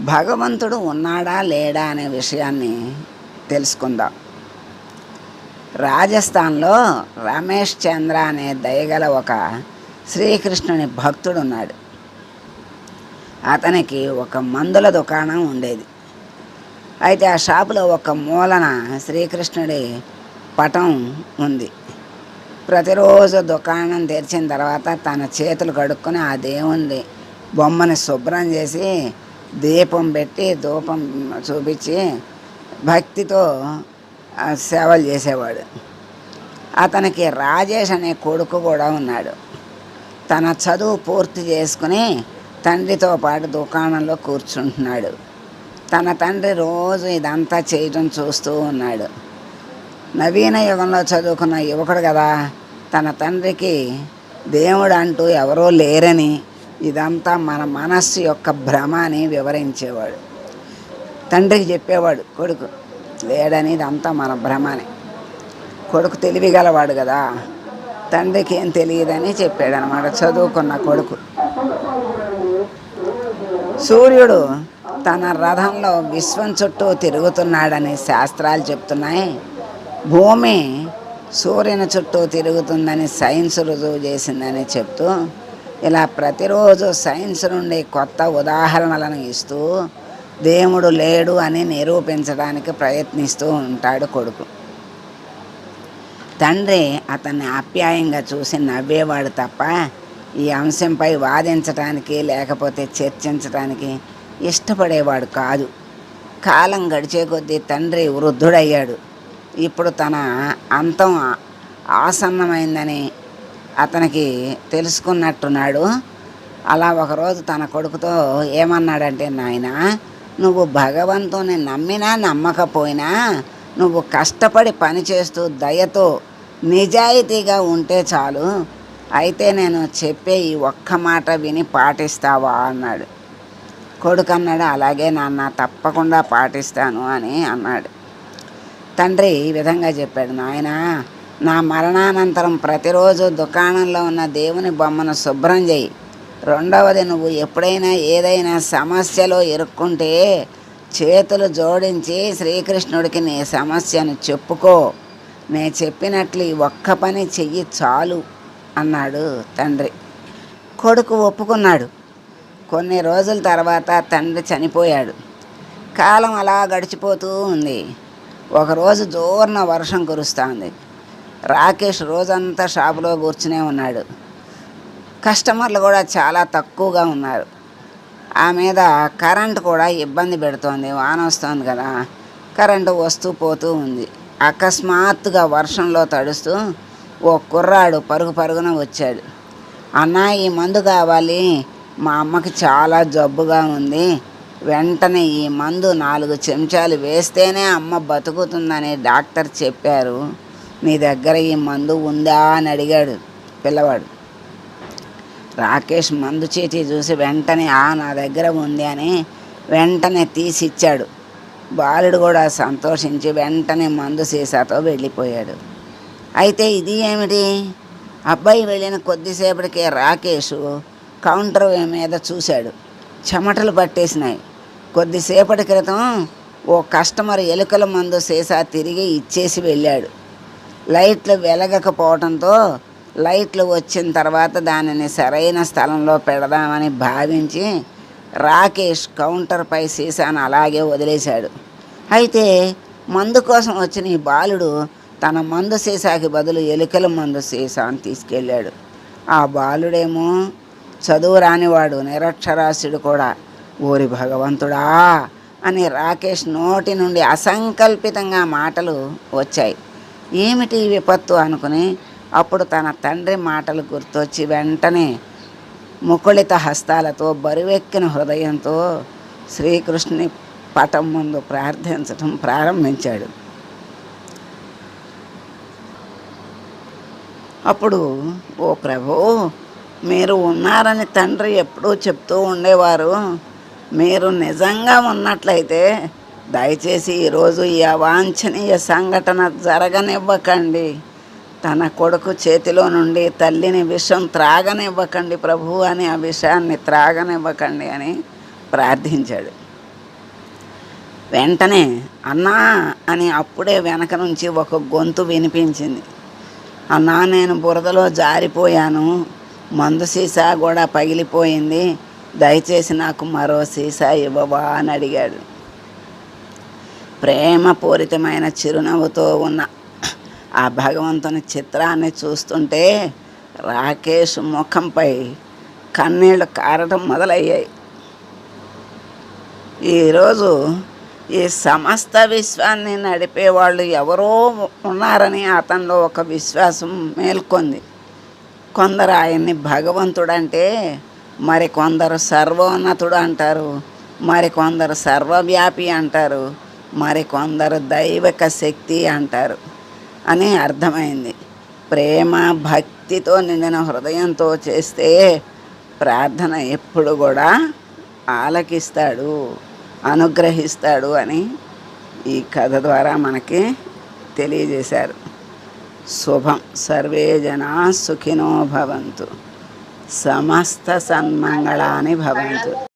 భగవంతుడు ఉన్నాడా లేడా అనే విషయాన్ని తెలుసుకుందాం. రాజస్థాన్లో రమేష్ చంద్ర అనే దయగల ఒక శ్రీకృష్ణుని భక్తుడు ఉన్నాడు. అతనికి ఒక మందుల దుకాణం ఉండేది. అయితే ఆ షాపులో ఒక మూలన శ్రీకృష్ణుడి పటం ఉంది. ప్రతిరోజు దుకాణం తెరిచిన తర్వాత తన చేతులు కడుక్కొని ఆ దేవుణ్ణి బొమ్మని శుభ్రం చేసి దీపం పెట్టి ధూపం చూపించి భక్తితో సేవలు చేసేవాడు. అతనికి రాజేష్ అనే కొడుకు కూడా ఉన్నాడు. తన చదువు పూర్తి చేసుకుని తండ్రితో పాటు దుకాణంలో కూర్చుంటున్నాడు. తన తండ్రి రోజు ఇదంతా చేయటం చూస్తూ ఉన్నాడు. నవీన యుగంలో చదువుకున్న యువకుడు కదా తన తండ్రికి దేవుడు అంటూ ఎవరో లేరని ఇదంతా మన మనస్సు యొక్క భ్రమ అని వివరించేవాడు. తండ్రికి చెప్పేవాడు కొడుకు లేడని ఇదంతా మన భ్రమనే. కొడుకు తెలివిగలవాడు కదా తండ్రికి ఏం తెలియదని చెప్పాడు అనమాట చదువుకున్న కొడుకు. సూర్యుడు తన రథంలో విశ్వం చుట్టూ తిరుగుతున్నాడని శాస్త్రాలు చెప్తున్నాయి. భూమి సూర్యుని చుట్టూ తిరుగుతుందని సైన్స్ రుజువు చేసిందని చెప్తూ ఇలా ప్రతిరోజు సైన్స్ నుండి కొత్త ఉదాహరణలను ఇస్తూ దేవుడు లేడు అని నిరూపించడానికి ప్రయత్నిస్తూ ఉంటాడు కొడుకు. తండ్రి అతన్ని ఆప్యాయంగా చూసి నవ్వేవాడు తప్ప ఈ అంశంపై వాదించటానికి లేకపోతే చర్చించడానికి ఇష్టపడేవాడు కాదు. కాలం గడిచే కొద్దీ తండ్రి వృద్ధుడయ్యాడు. ఇప్పుడు తన అంతం ఆసన్నమైందని అతనికి తెలుసుకున్నట్టున్నాడు. అలా ఒకరోజు తన కొడుకుతో ఏమన్నాడంటే నాయనా నువ్వు భగవంతుని నమ్మినా నమ్మకపోయినా నువ్వు కష్టపడి పనిచేస్తూ దయతో నిజాయితీగా ఉంటే చాలు. అయితే నేను చెప్పే ఈ ఒక్క మాట విని పాటిస్తావా? అన్నాడు. కొడుకు అన్నాడు అలాగే నాన్న తప్పకుండా పాటిస్తాను అని అన్నాడు. తండ్రి ఈ విధంగా చెప్పాడు నాయనా నా మరణానంతరం ప్రతిరోజు దుకాణంలో ఉన్న దేవుని బొమ్మను శుభ్రం చేయి. రెండవది నువ్వు ఎప్పుడైనా ఏదైనా సమస్యలో ఇరుక్కుంటే చేతులు జోడించి శ్రీకృష్ణుడికి నీ సమస్యను చెప్పుకో. నే చెప్పినట్లు ఈ ఒక్క పని చెయ్యి చాలు అన్నాడు తండ్రి. కొడుకు ఒప్పుకున్నాడు. కొన్ని రోజుల తర్వాత తండ్రి చనిపోయాడు. కాలం అలా గడిచిపోతూ ఉంది. ఒకరోజు జోరున వర్షం కురుస్తుంది. రాకేష్ రోజంతా షాపులో కూర్చునే ఉన్నాడు. కస్టమర్లు కూడా చాలా తక్కువగా ఉన్నారు. ఆ మీద కరెంట్ కూడా ఇబ్బంది పెడుతోంది వాన వస్తుంది కదా. కరెంటు వస్తూ పోతూ ఉంది. అకస్మాత్తుగా వర్షంలో తడుస్తూ ఓ కుర్రాడు పరుగు పరుగున వచ్చాడు. అన్నా ఈ మందు కావాలి. మా అమ్మకి చాలా జబ్బుగా ఉంది. వెంటనే ఈ మందు నాలుగు చెంచాలు వేస్తేనే అమ్మ బతుకుతుందని డాక్టర్ చెప్పారు. నీ దగ్గర ఈ మందు ఉందా అని అడిగాడు పిల్లవాడు. రాకేష్ మందు చేతి చూసి వెంటనే ఆ నా దగ్గర ఉంది అని వెంటనే తీసి ఇచ్చాడు. బాలుడు కూడా సంతోషించి వెంటనే మందు సీసాతో వెళ్ళిపోయాడు. అయితే ఇది ఏమిటి? అబ్బాయి వెళ్ళిన కొద్దిసేపటికే రాకేష్ కౌంటర్ మీద చూశాడు. చెమటలు పట్టేసినాయి. కొద్దిసేపటి క్రితం ఓ కస్టమర్ ఎలుకల మందు సీసా తిరిగి ఇచ్చేసి వెళ్ళాడు. లైట్లు వెలగకపోవడంతో లైట్లు వచ్చిన తర్వాత దానిని సరైన స్థలంలో పెడదామని భావించి రాకేష్ కౌంటర్పై సీసాను అలాగే వదిలేశాడు. అయితే మందు కోసం వచ్చిన ఈ బాలుడు తన మందు సీసాకి బదులు ఎలుకల మందు సీసాను తీసుకెళ్ళాడు. ఆ బాలుడేమో చదువు రానివాడు నిరక్షరాస్యుడు కూడా. ఓరి భగవంతుడా అని రాకేష్ నోటి నుండి అసంకల్పితంగా మాటలు వచ్చాయి. ఏమిటి ఈ విపత్తు అనుకుని అప్పుడు తన తండ్రి మాటలు గుర్తొచ్చి వెంటనే ముకుళిత హస్తాలతో బరువెక్కిన హృదయంతో శ్రీకృష్ణుని పటం ముందు ప్రార్థించటం ప్రారంభించాడు. అప్పుడు ఓ ప్రభు మీరు ఉన్నారని తండ్రి ఎప్పుడూ చెప్తూ ఉండేవారు. మీరు నిజంగా ఉన్నట్లయితే దయచేసి ఈరోజు ఈ అవాంఛనీయ సంఘటన జరగనివ్వకండి. తన కొడుకు చేతిలో నుండి తల్లిని విషం త్రాగనివ్వకండి ప్రభు అని ఆ విషయాన్ని త్రాగనివ్వకండి అని ప్రార్థించాడు. వెంటనే అన్నా అని అప్పుడే వెనక నుంచి ఒక గొంతు వినిపించింది. అన్నా నేను బురదలో జారిపోయాను. మందు సీసా కూడా పగిలిపోయింది. దయచేసి నాకు మరో సీసా ఇవ్వవా అని అడిగాడు. ప్రేమపూరితమైన చిరునవ్వుతో ఉన్న ఆ భగవంతుని చిత్రాన్ని చూస్తుంటే రాకేష్ ముఖంపై కన్నీళ్ళు కారటం మొదలయ్యాయి. ఈరోజు ఈ సమస్త విశ్వాన్ని నడిపేవాళ్ళు ఎవరో ఉన్నారని అతనిలో ఒక విశ్వాసం మేల్కొంది. కొందరు ఆయన్ని భగవంతుడంటే మరి కొందరు సర్వోన్నతుడు అంటారు మరి కొందరు సర్వవ్యాపి అంటారు మరి కొందరు దైవిక శక్తి అంటారు అని అర్థమైంది. ప్రేమ భక్తితో నిండిన హృదయంతో చేస్తే ప్రార్థన ఎప్పుడు కూడా ఆలకిస్తాడు అనుగ్రహిస్తాడు అని ఈ కథ ద్వారా మనకి తెలియజేశారు. శుభం. సర్వే జనా సుఖినో భవంతు. సమస్త సన్మంగళాని భవంతు.